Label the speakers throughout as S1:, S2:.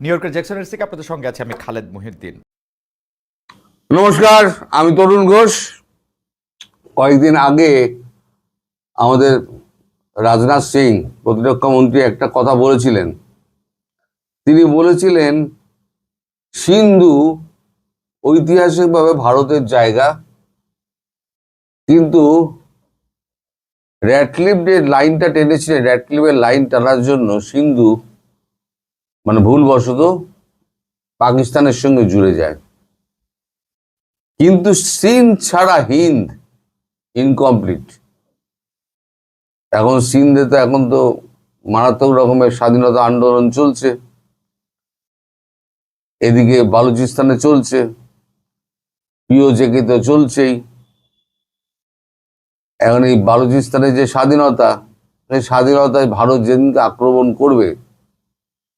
S1: New ইয়র্কের জ্যাকসনের থেকে আপনাদের সঙ্গে আছে আমি খালেদ মুহিউদ্দিন।
S2: নমস্কার, আমি তরুণ ঘোষ। কয়েকদিন আগে আমাদের রাজনাথ সিং, প্রতিরক্ষা মন্ত্রী, একটা কথা বলেছিলেন। তিনি বলেছিলেন, সিন্ধু ঐতিহাসিকভাবে ভারতের জায়গা, কিন্তু র্যাটক্লিফ যে লাইনটা টেনেছিলেন র্যাটক্লিফের লাইন টানার জন্য সিন্ধু মানে ভুলবশত পাকিস্তানের সঙ্গে জুড়ে যায়। কিন্তু সিন ছাড়া হিন্দ ইনকমপ্লিট এখন সিন্ধে তো এখন তো মারাত্মক রকমের স্বাধীনতা আন্দোলন চলছে। এদিকে বালুচিস্তানে চলছে। পিওজেকে তো চলছেই। এখন এই বালুচিস্তানের যে স্বাধীনতা, সেই স্বাধীনতায় ভারত যেদিনকে আক্রমণ করবে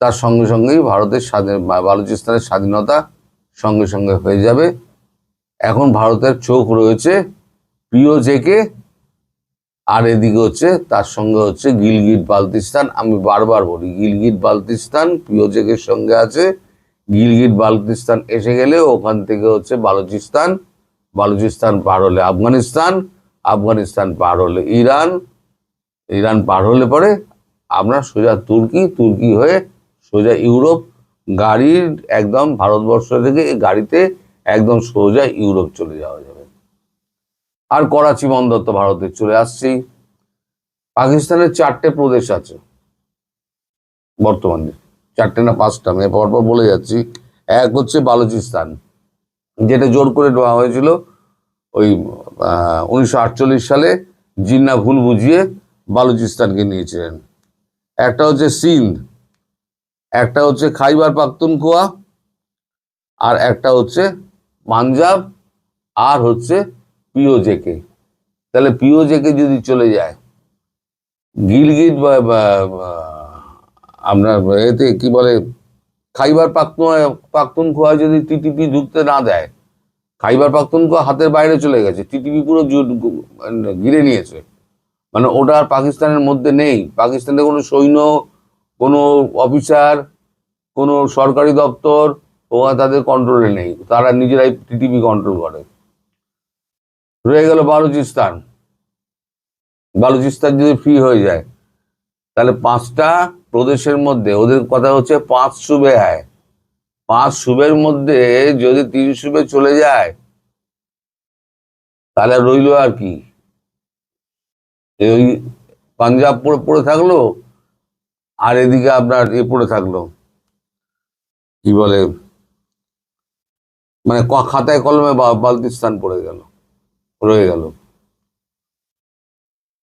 S2: তার সঙ্গে সঙ্গেই ভারতের স্বাধীন বালুচিস্তানের স্বাধীনতা সঙ্গে সঙ্গে হয়ে যাবে। এখন ভারতের চোখ রয়েছে প্রিয় জেকে, আর এদিকে হচ্ছে, তার সঙ্গে হচ্ছে গিলগিট বালতিস্তান। আমি বারবার বলি, গিলগিট বালতিস্তান প্রিয় জেকের সঙ্গে আছে। গিলগিট বালতিস্তান এসে গেলে ওখান থেকে হচ্ছে বালুচিস্তান বালুচিস্তান পার হলে আফগানিস্তান আফগানিস্তান পার হলে ইরান ইরান পার হলে পরে আমরা সোজা তুর্কি তুর্কি হয়ে সোজা ইউরোপ গাড়ির একদম ভারতবর্ষ থেকে গাড়িতে একদম সোজা ইউরোপ চলে যাওয়া যাবে। আর করাচি বন্দর তো ভারতে চলে আসছি পাকিস্তানের চারটে প্রদেশ আছে বর্তমানে। চারটে না পাঁচটা, আমি পরপর বলে যাচ্ছি। এক হচ্ছে বালুচিস্তান, যেটা জোর করে দেওয়া হয়েছিল ওই উনিশশো আটচল্লিশ সালে জিন্না ভুল বুঝিয়ে বালুচিস্তানকে নিয়েছিলেন। একটা হচ্ছে সিন্ধ একটা হচ্ছে খাইবার পাখতুনখোয়া আর একটা হচ্ছে পাঞ্জাব আর হচ্ছে পিওজেকে। তাহলে পিওজেকে যদি চলে যায়, গিলগিট বা আপনার এতে কি বলে, খাইবার পাখতুন পাখতুনখোয়া যদি টিটিপি ঢুকতে না দেয়, খাইবার পাখতুনখোয়া হাতের বাইরে চলে গেছে, টিটিপি পুরো গু- মানে ঘিরে নিয়েছে। মানে ওটা আর পাকিস্তানের মধ্যে নেই পাকিস্তানের কোনো সৈন্য কোনো অফিসার, কোনো সরকারি দপ্তর, ওরা তাদের কন্ট্রোলে নেই। তারা নিজেরাই টিটিপি কন্ট্রোল করে। রয়ে গেল বালুচিস্তান। বালুচিস্তান যদি ফ্রি হয়ে যায়, তাহলে পাঁচটা প্রদেশের মধ্যে, ওদের কথা হচ্ছে পাঁচ সুবে হয় পাঁচ সুবের মধ্যে যদি তিন সুবে চলে যায়, তাহলে রইল আর কি। ওই পাঞ্জাব পড়ে থাকল আর এদিকে আপনার এ পড়ে থাকল। কি বলে? মানে খাতায় কলমে বালতিস্তান পড়ে গেল, রয়ে গেল।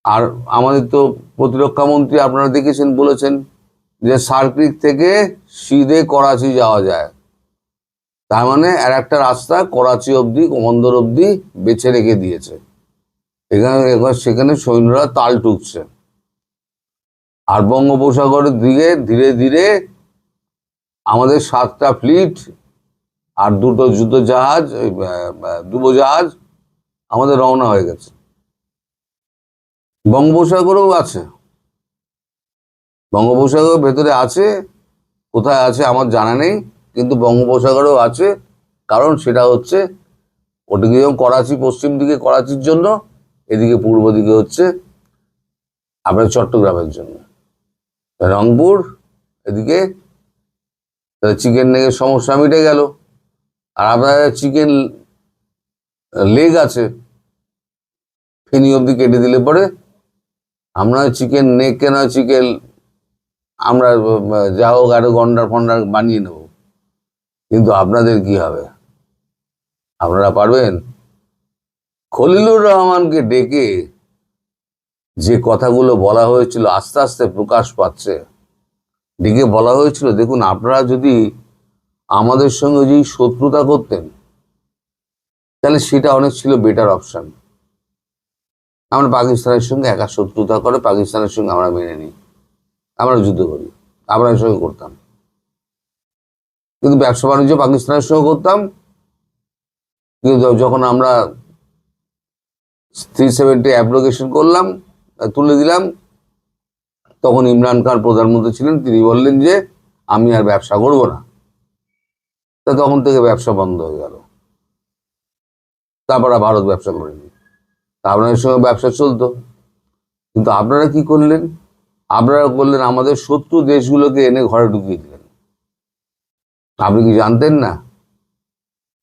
S2: আর আমাদের তো প্রতিরক্ষা মন্ত্রী আপনারা দেখেছেন, বলেছেন যে সার্কিট থেকে সিধে করাচি যাওয়া যায়। তার মানে আর একটা রাস্তা করাচি অবধি বন্দর অবধি বেছে রেখে দিয়েছে। এখানে সেখানে সৈন্যরা তাল টুকছে। আর বঙ্গোপসাগরের দিকে ধীরে ধীরে আমাদের সাতটা ফ্লিট আর দুটো যুদ্ধ জাহাজ ডুবোজাহাজ আমাদের রওনা হয়ে গেছে। বঙ্গোপসাগরেও আছে। বঙ্গোপসাগর ভেতরে আছে, কোথায় আছে আমার জানা নেই, কিন্তু বঙ্গোপসাগরেও আছে। কারণ সেটা হচ্ছে ওদিকে যেমন করাচি পশ্চিম দিকে করাচির জন্য, এদিকে পূর্ব দিকে হচ্ছে আপনার চট্টগ্রামের জন্য। রংপুর, এদিকে চিকেন নেগের সমস্যা মিটে গেল। আর আপনাদের চিকেন লেগ আছে, ফেনি অবধি কেটে দিলে পরে আমরা চিকেন নেক কেনা চিকেন আমরা, যা হোক আরও গন্ডার ফন্ডার বানিয়ে নেব। কিন্তু আপনাদের কি হবে? আপনারা পারবেন? খলিলুর রহমানকে ডেকে যে কথাগুলো বলা হয়েছিল আস্তে আস্তে প্রকাশ পাচ্ছে। ডেকে বলা হয়েছিল, দেখুন, আপনারা যদি আমাদের সঙ্গে যদি শত্রুতা করতেন, তাহলে সেটা অনেক ছিল বেটার অপশন আমরা পাকিস্তানের সঙ্গে একা শত্রুতা করে পাকিস্তানের সঙ্গে আমরা মেনে নিই। আমরা যুদ্ধ করি, আমরা সঙ্গে করতাম। কিন্তু ব্যবসা বাণিজ্য পাকিস্তানের সঙ্গে করতাম। কিন্তু যখন আমরা থ্রি সেভেন্টি অ্যাপ্লিকেশন করলাম তুলে দিলাম। তখন ইমরান খান প্রধানমন্ত্রী ছিলেন, তিনি বললেন যে, আমি আর ব্যবসা করব না। তা তখন থেকে ব্যবসা বন্ধ হয়ে গেল। তারপর ভারত ব্যবসা করেনি। তা আপনাদের সঙ্গে ব্যবসা চলতো। কিন্তু আপনারা কি করলেন? আপনারা করলেন আমাদের শত্রু দেশগুলোকে এনে ঘরে ঢুকিয়ে দিলেন। আপনি কি জানতেন না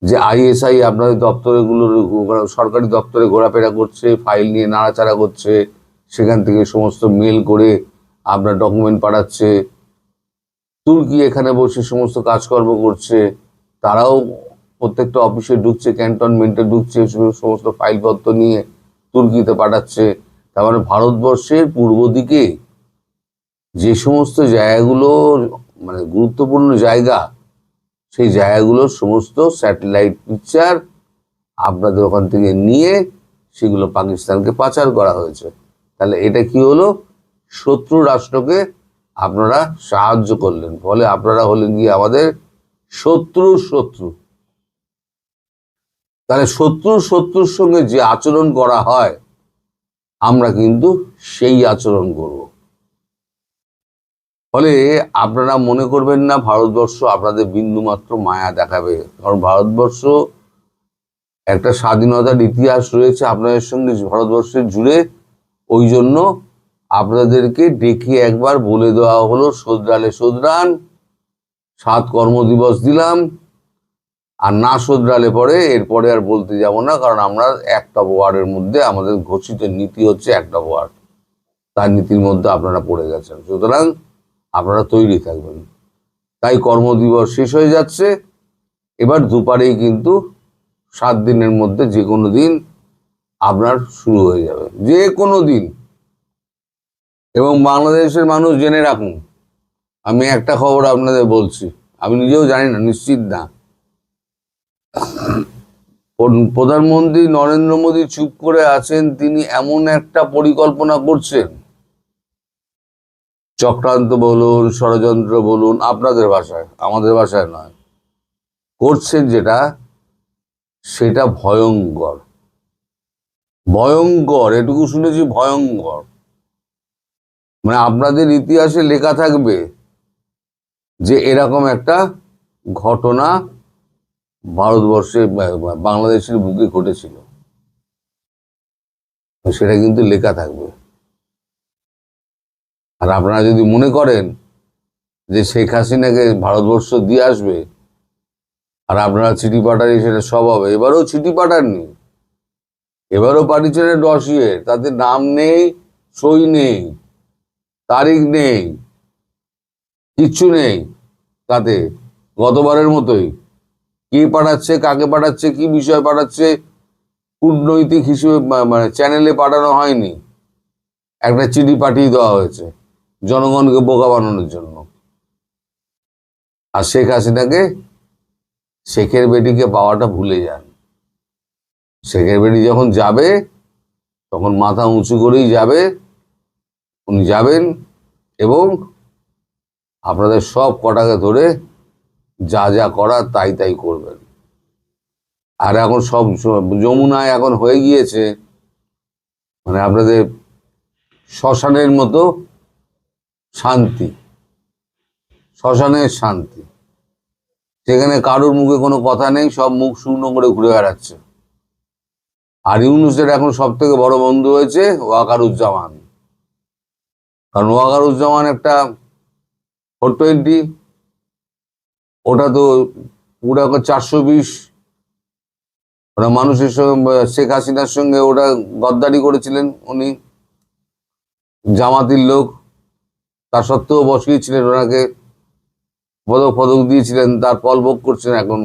S2: যে আইএসআই আপনাদের দপ্তরে গুলোর সরকারি দপ্তরে ঘোরাফেরা করছে, ফাইল নিয়ে নাড়াচাড়া করছে সেখান থেকে সমস্ত মেল করে আপনার ডকুমেন্ট পাঠাচ্ছে। তুর্কি এখানে বসে সমস্ত কাজকর্ম করছে। তারাও প্রত্যেকটা অফিসে ঢুকছে ক্যান্টনমেন্টে ঢুকছে, সমস্ত ফাইলপত্র নিয়ে তুর্কিতে পাঠাচ্ছে। তার মানে ভারতবর্ষের পূর্ব দিকে যে সমস্ত জায়গাগুলো মানে গুরুত্বপূর্ণ জায়গা, সেই জায়গাগুলোর সমস্ত স্যাটেলাইট পিকচার আপনাদের ওখান থেকে নিয়ে সেগুলো পাকিস্তানকে পাচার করা হয়েছে। তাহলে এটা কি হলো? শত্রু রাষ্ট্রকে আপনারা সাহায্য করলেন। ফলে আপনারা হলেন গিয়ে আমাদের শত্রু শত্রু। তাহলে শত্রু শত্রুর সঙ্গে যে আচরণ করা হয়, আমরা কিন্তু সেই আচরণ করব। ফলে আপনারা মনে করবেন না, ভারতবর্ষ আপনাদের বিন্দুমাত্র মায়া দেখাবে। কারণ ভারতবর্ষ একটা স্বাধীনতার ইতিহাস রয়েছে। আপনাদের সঙ্গে ভারতবর্ষের জুড়ে ওই জন্য আপনাদেরকে ডেকে একবার বলে দেওয়া হলো শোধরালে শোধরান সাত কর্মদিবস দিলাম, আর না শোধরালে পরে এরপরে আর বলতে যাব না, কারণ আমরা একটা ওয়ার্ডের মধ্যে আমাদের ঘোষিত নীতি হচ্ছে একটা ওয়ার্ড। তার নীতির মধ্যে আপনারা পড়ে গেছেন। সুতরাং আপনারা তৈরি থাকবেন। তাই কর্মদিবস শেষ হয়ে যাচ্ছে। এবার দুপারেই কিন্তু সাত দিনের মধ্যে যে কোনো দিন আপনার শুরু হয়ে যাবে। যে কোনো দিন। এবং বাংলাদেশের মানুষ জেনে রাখুন, আমি একটা খবর আপনাদের বলছি। আমি নিজেও জানি না, নিশ্চিত না। প্রধানমন্ত্রী নরেন্দ্র মোদী চুপ করে আছেন, তিনি এমন একটা পরিকল্পনা করছেন। চক্রান্ত বলুন, ষড়যন্ত্র বলুন, আপনাদের ভাষায়, আমাদের ভাষায় নয়। করছেন যেটা, সেটা ভয়ঙ্কর। ভয়ঙ্কর, এটুকু শুনেছি ভয়ঙ্কর। মানে আপনাদের ইতিহাসে লেখা থাকবে যে এরকম একটা ঘটনা ভারতবর্ষে বাংলাদেশের বুকে ঘটেছিল। সেটা কিন্তু লেখা থাকবে। আর আপনারা যদি মনে করেন যে শেখ হাসিনাকে ভারতবর্ষ দিয়ে আসবে, আর আপনারা চিঠি পাঠানি সেটা সব হবে, এবারও চিঠি পাঠাননি। এবারও পাঠিয়েছেন ডসিয়ে তাতে নাম নেই, সই নেই, তারিখ নেই, কিচ্ছু নেই তাতে গতবারের মতোই। কে পাঠাচ্ছে, কাকে পাঠাচ্ছে, কি বিষয় পাঠাচ্ছে, কূটনৈতিক হিসেবে মানে চ্যানেলে পাঠানো হয়নি। একটা চিঠি পাঠিয়ে দেওয়া হয়েছে জনগণকে বোকা বানানোর জন্য। আর শেখ হাসিনাকে, শেখের বেটিকে পাওয়াটা ভুলে যান। বেটি যখন যাবে, তখন মাথা উঁচু করেই যাবে, উনি যাবেন এবং আপনাদের সব কটাকে ধরে যা যা করার তাই তাই করবেন। আর এখন সব যমুনায় এখন হয়ে গিয়েছে মানে আপনাদের শ্মশানের মতো শান্তি, শ্মশানের শান্তি। সেখানে কারোর মুখে কোনো কথা নেই, সব মুখ শূন্য করে ঘুরে বেড়াচ্ছে। আর ইউনুসের এখন সব থেকে বড় বন্ধু হয়েছে ওয়াকারুজ্জামান। কারণ ওয়াকারুজ্জামান একটা ফোর টোয়েন্টি ওটা তো ওটা চারশো বিশ ওরা মানুষের সঙ্গে, শেখ হাসিনার সঙ্গে ওটা গদ্দারি করেছিলেন উনি, জামাতির লোক। তা সত্ত্বেও বসিয়েছিলেন ওনাকে পদক পদক দিয়েছিলেন, তার ফল ভোগ করছেন এখন।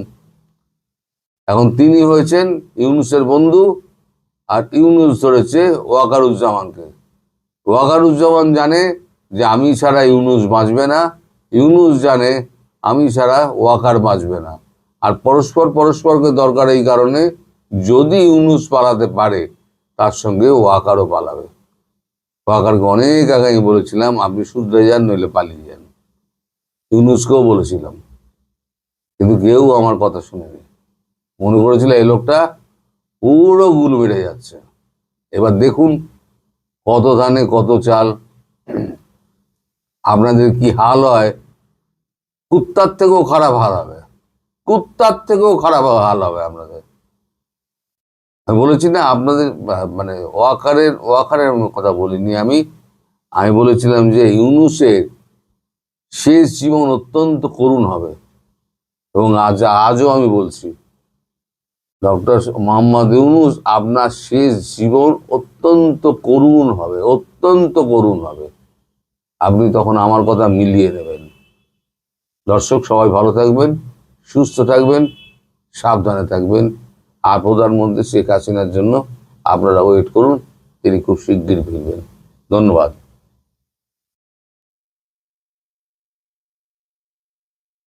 S2: এখন তিনি হয়েছেন ইউনুসের বন্ধু আর ইউনুস ধরেছে ওয়াকারুজ্জামানকে। ওয়াকারুজ্জামান জানে যে আমি ছাড়া ইউনুস বাঁচবে না, ইউনুস জানে আমি ছাড়া ওয়াকার বাঁচবে না। আর পরস্পর পরস্পরকে দরকার এই কারণে যদি ইউনুস পালাতে পারে, তার সঙ্গে ওয়াকারও পালাবে। ওয়াকারকে অনেক আগে আমি বলেছিলাম, আপনি শুধরে যান, নইলে পালিয়ে যান। ইউনুসকেও বলেছিলাম। কিন্তু কেউ আমার কথা শুনেনি। মনে করেছিল এই লোকটা পুরো গুল বেড়ে যাচ্ছে। এবার দেখুন কত ধানে কত চাল। আপনাদের কি হাল হয়? কুত্তার থেকেও খারাপ হাল হবে। কুত্তার থেকেও খারাপ হাল হবে আপনাদের। আমি বলেছি না, আপনাদের মানে ওয়াকারের ওয়াকারের কথা বলিনি আমি। আমি বলেছিলাম যে ইউনুসের শেষ জীবন অত্যন্ত করুণ হবে। এবং আজ, আজও আমি বলছি ডক্টর মোহাম্মদ ইউনুস আপনার শেষ জীবন অত্যন্ত করুণ হবে, অত্যন্ত করুণ হবে। আপনি তখন আমার কথা মিলিয়ে নেবেন। দর্শক, সবাই ভালো থাকবেন, সুস্থ থাকবেন, সাবধানে থাকবেন। আর প্রধানমন্ত্রী শেখ হাসিনার জন্য আপনারা ওয়েট করুন, তিনি খুব শিগগির ফিরবেন। ধন্যবাদ।